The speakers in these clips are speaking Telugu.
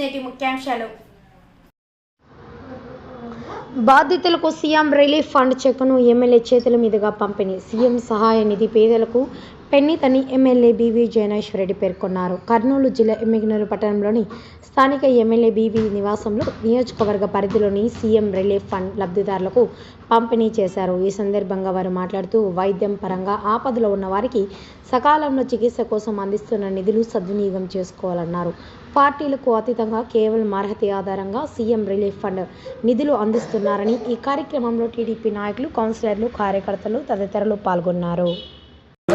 నేటి ముఖ్యాంశాలు. బాధితులకు సీఎం రిలీఫ్ ఫండ్ చెక్ను ఎమ్మెల్యే చేతుల మీదుగా పంపిణీ. సీఎం సహాయ నిధి పేదలకు పెన్నితని ఎమ్మెల్యే బీవీ జయనేశ్వర్ రెడ్డి పేర్కొన్నారు. కర్నూలు జిల్లా ఎమ్మిగనూరు పట్టణంలోని స్థానిక ఎమ్మెల్యే బీవీ నివాసంలో నియోజకవర్గ పరిధిలోని సీఎం రిలీఫ్ ఫండ్ లబ్ధిదారులకు పంపిణీ చేశారు. ఈ సందర్భంగా వారు మాట్లాడుతూ వైద్యం పరంగా ఆపదలో ఉన్న వారికి సకాలంలో చికిత్స కోసం అందిస్తున్న నిధులు సద్వినియోగం చేసుకోవాలన్నారు. పార్టీలకు అతీతంగా కేవలం అర్హత ఆధారంగా సీఎం రిలీఫ్ ఫండ్ నిధులు అందిస్తున్నారని ఈ కార్యక్రమంలో టీడీపీ నాయకులు కౌన్సిలర్లు కార్యకర్తలు తదితరులు పాల్గొన్నారు.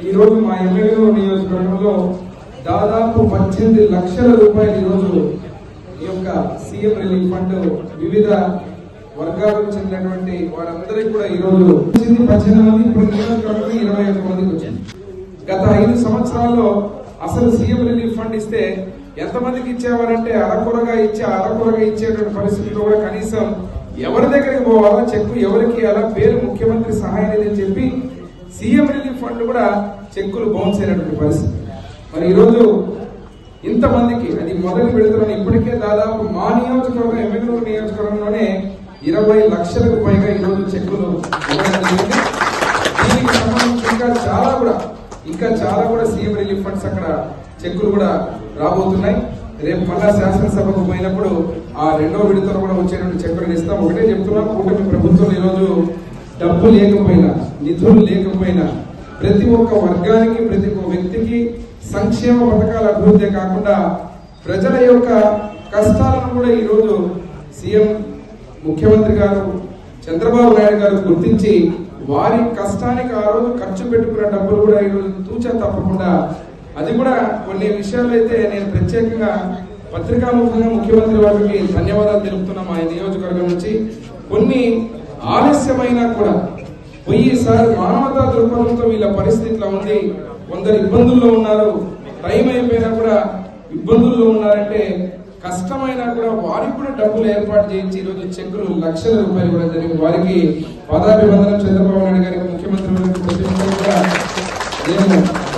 ఈ రోజు మా ఎమ్మెల్యే నియోజకవర్గంలో దాదాపు పద్దెనిమిది లక్షల రూపాయలు ఈరోజు ఈ యొక్క సీఎం రిలీఫ్ ఫండ్ వివిధ వర్గాలకు చెందినటువంటి వారందరికీ కూడా ఈ రోజు పద్దెనిమిది మంది ఇప్పుడు నియోజకవర్గం ఇరవై ఒక్క మందికి వచ్చింది. గత ఐదు సంవత్సరాల్లో అసలు సీఎం రిలీఫ్ ఫండ్ ఇస్తే ఎంతమందికి ఇచ్చేవారంటే అరకొరగా ఇచ్చే అరకొరగా ఇచ్చేటువంటి పరిస్థితిలో కూడా కనీసం ఎవరి దగ్గరికి పోవాలా చెక్కు ఎవరికి అలా పేరు ముఖ్యమంత్రి సహాయం లేదని చెప్పి సీఎం రిలీఫ్ ఫండ్ కూడా చెక్కులు బౌన్స్ అయినటువంటి పరిస్థితి. మరి ఈరోజు ఇంతమందికి అది మొదటి విడుదలని ఇప్పటికే దాదాపు మా నియోజకవర్గం ఎమ్మెల్యేలు నియోజకవర్గంలోనే ఇరవై లక్షలకు పైగా ఈరోజు చెక్కులు దీనికి సంబంధించి ఇంకా చాలా కూడా ఇంకా చాలా కూడా సీఎం రిలీఫ్ ఫండ్స్ అక్కడ చెక్కులు కూడా రాబోతున్నాయి. రేపు మళ్ళా శాసనసభకు పోయినప్పుడు ఆ రెండో విడతలో కూడా వచ్చేటువంటి చెక్కులను ఇస్తాం. ఒకటే చెప్తున్నాం కూటమి ప్రభుత్వం ఈరోజు డబ్బు లేకపోయినా నిధులు లేకపోయినా ప్రతి ఒక్క వర్గానికి ప్రతి ఒక్క వ్యక్తికి సంక్షేమ పథకాల అభివృద్ధి కాకుండా ప్రజల యొక్క కష్టాలను కూడా ఈరోజు సీఎం ముఖ్యమంత్రి గారు చంద్రబాబు నాయుడు గారు గుర్తించి వారి కష్టానికి ఆ రోజు ఖర్చు పెట్టుకున్న డబ్బులు కూడా ఈరోజు తూచా తప్పకుండా అది కూడా కొన్ని విషయాలు అయితే నేను ప్రత్యేకంగా పత్రికాముఖంగా ముఖ్యమంత్రి వారికి ధన్యవాదాలు తెలుపుతున్నాం మా నియోజకవర్గం నుంచి. కొన్ని ఆలస్యమైనా కూడా పోయి సార్ మానవతా దృక్పథంతో వీళ్ళ పరిస్థితి ఇట్లా ఉంది కొందరు ఇబ్బందుల్లో ఉన్నారు టైం అయిపోయినా కూడా ఇబ్బందుల్లో ఉన్నారంటే కష్టమైనా కూడా వారికి కూడా డబ్బులు ఏర్పాటు చేయించి ఈరోజు చెక్కులు లక్షల రూపాయలు కూడా జరిగింది. వారికి పదాభివందనం. చంద్రబాబు నాయుడు గారికి ముఖ్యమంత్రి గారికి ప్రతి కూడా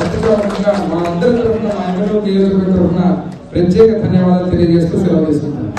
నేను మా అందరి తరఫున మా ఎమ్మెల్యే నియోజకవర్గం తరఫున ప్రత్యేక ధన్యవాదాలు తెలియజేస్తూ సెలవు తీసుకుంటున్నాను.